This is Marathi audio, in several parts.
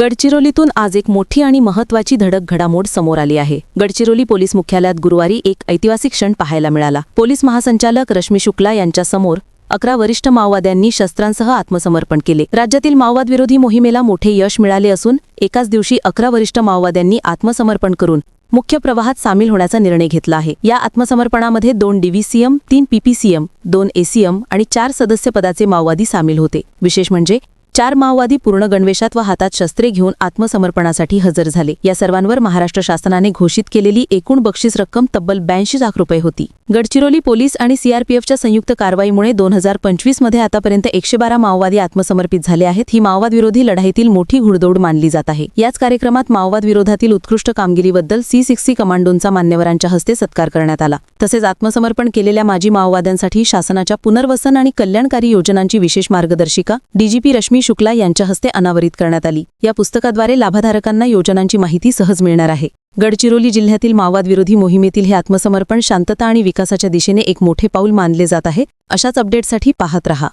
गडचिरोलीतून आज एक मोठी आणि महत्वाची धडक घडामोड समोर आली आहे. गडचिरोली पोलीस मुख्यालयात गुरुवारी एक ऐतिहासिक क्षण पाहायला मिळाला. पोलीस महासंचालक रश्मी शुक्ला यांच्यासमोर अकरा वरिष्ठ माओवाद्यांनी शस्त्रांसह आत्मसमर्पण केले. राज्यातील माओवाद विरोधी मोहिमेला मोठे यश मिळाले असून एकाच दिवशी अकरा वरिष्ठ माओवाद्यांनी आत्मसमर्पण करून मुख्य प्रवाहात सामील होण्याचा निर्णय घेतला आहे. या आत्मसमर्पणामध्ये दोन डीव्हीसीएम तीन पीपीसीएम दोन एसीएम आणि चार सदस्य पदाचे माओवादी सामील होते. विशेष म्हणजे चार माओवादी पूर्ण गणवेशात व हातात शस्त्रे घेऊन आत्मसमर्पणासाठी हजर झाले. या सर्वांवर महाराष्ट्र शासनाने घोषित केलेली एकूण बक्षीस रक्कम तब्बल ब्याऐंशी लाख रुपये होती. गडचिरोली पोलीस आणि सीआरपीएफच्या संयुक्त कारवाईमुळे दोन हजार पंचवीसमध्ये आतापर्यंत एकशे बारा माओवादी आत्मसमर्पित झाले आहेत. ही माओवाद विरोधी लढाईतील मोठी घुडदौड मानली जात आहे. याच कार्यक्रमात माओवाद विरोधातील उत्कृष्ट कामगिरीबद्दल सी सिक्सी कमांडोंचा मान्यवरांच्या हस्ते सत्कार करण्यात आला. तसेच आत्मसमर्पण केलेल्या माजी माओवाद्यांसाठी शासनाच्या पुनर्वसन आणि कल्याणकारी योजनांची विशेष मार्गदर्शिका डीजीपी रश्मी शुक्ला यांच्या हस्ते अनावरित करण्यात आली. या पुस्तकाद्वारे लाभधारकांना योजनांची माहिती सहज मिळणार आहे. गडचिरोली जिल्ह्यातील माओवादविरोधी मोहिमेतील हे आत्मसमर्पण शांतता आणि विकासाच्या दिशेने एक मोठे पाऊल मानले जात आहे. अशाच अपडेटसाठी पाहत रहा.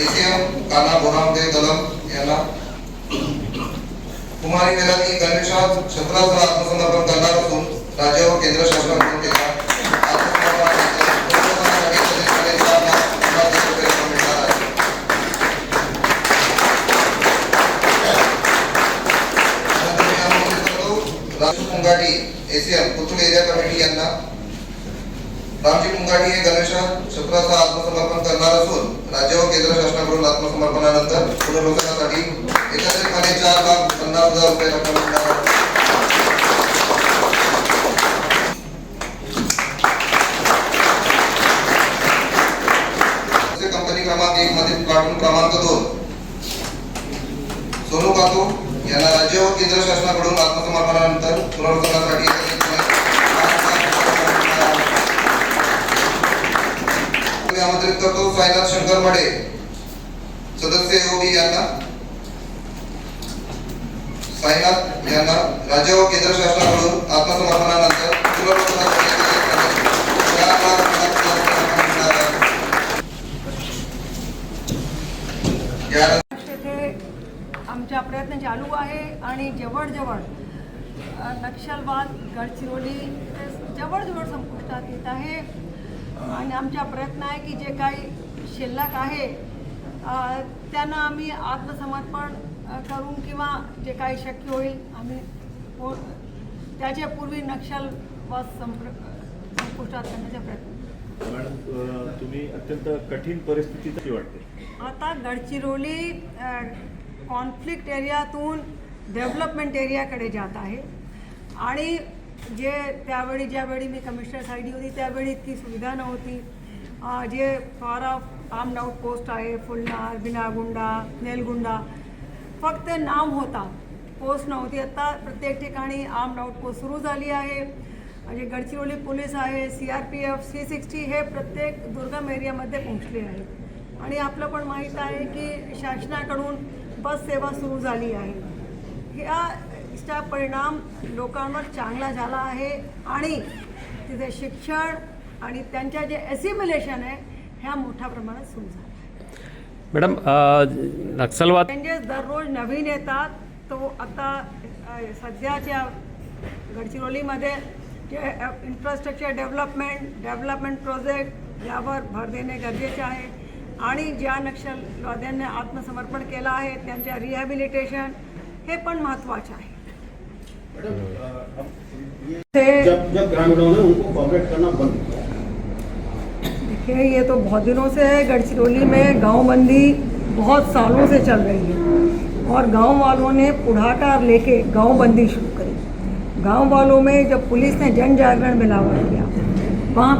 एसीएम बोरामदे यांना कुमारी वेगाजी गणेशात शस्त्रास्त्र आत्मसमर्पण करणार असून राज्य व केंद्र शासनाकडून केला. एसीएम पुतुळ एरिया कमिटी यांना रामजी मुंगाटी हे गणेशा क्षेत्राचा आत्मसमर्पण करणार असून राज्य व केंद्र शासनाकडून आत्मसमर्पणानंतर पुनर्वसनासाठी एकत्रितपणे चार लाख पन्नास हजार रुपये रक्कम मिळणार कंपनी क्रमांक एक मधील प्लॅटफॉर्म क्रमांक दोन. सोनू कातू यांना राज्य व केंद्र शासनाकडून आत्मसमर्पणानंतर पुनर्वसनासाठी आमंत्रित करतो साईनाथ शंकर मडे सदस्य योगी यांना. साईनाथ यांना राज्य व केंद्र शासनाकडून आत्मसमर्पणानंतर आमच्या प्रयत्न चालू आहे आणि जवळजवळ अ, नक्षलवाद गडचिरोली जवळजवळ संपुष्टात येत आहे. आणि आमचा प्रयत्न आहे की जे काही शिल्लक आहे त्यांना आम्ही आत्मसमर्पण करून किंवा जे काही शक्य होईल आम्ही त्याच्या पूर्वी नक्षलवाद संप्र संपुष्टात करण्याचा प्रयत्न. मॅडम तुम्ही अत्यंत कठीण परिस्थिती कशी वाटते. आता गडचिरोली कॉन्फ्लिक्ट एरियातून डेव्हलपमेंट एरियाकडे जात आहे. आणि जे त्यावेळी ज्यावेळी मी कमिशनर साईडी होती त्यावेळी इतकी सुविधा नव्हती. जे फार ऑफ आर्म्ड आउट पोस्ट आहे फुलणार बिनागुंडा नेलगुंडा फक्त नाम होता. पोस्ट नव्हती. आता प्रत्येक ठिकाणी आर्म्ड आउट पोस्ट सुरू झाली आहे. म्हणजे गडचिरोली पोलीस आहे C R P F C sixty हे प्रत्येक दुर्गम एरियामध्ये पोहोचले आहे. आणि आपलं पण माहीत आहे की शासनाकडून बस सेवा सुरू झाली आहे. ह्या ह्याचा परिणाम लोकांवर चांगला झाला आहे आणि तिथे शिक्षण आणि त्यांच्या जे एसिम्युलेशन आहे ह्या मोठ्या प्रमाणात सुरू झालं मॅडम नक्षलवाद चेंजेस दररोज नवीन येतात. तो आता सध्याच्या गडचिरोलीमध्ये जे इन्फ्रास्ट्रक्चर डेव्हलपमेंट डेव्हलपमेंट प्रोजेक्ट यावर भर देणे गरजेचे आहे. आणि ज्या नक्षलवाद्यांनी आत्मसमर्पण केलं आहे त्यांच्या रिहॅबिलिटेशन हे पण महत्त्वाचं आहे. जब जब ग्रामीणों ने उनको कॉपरेट करना बंद देखिए ये तो बहुत दिनों से है गढ़चिरौली में गाँव बंदी बहुत सालों से चल रही है। और गाँव वालों ने पुढ़ाकार लेके गाँव बंदी शुरू करी। गाँव वालों में जब पुलिस ने जन जागरण में लावा किया वहाँ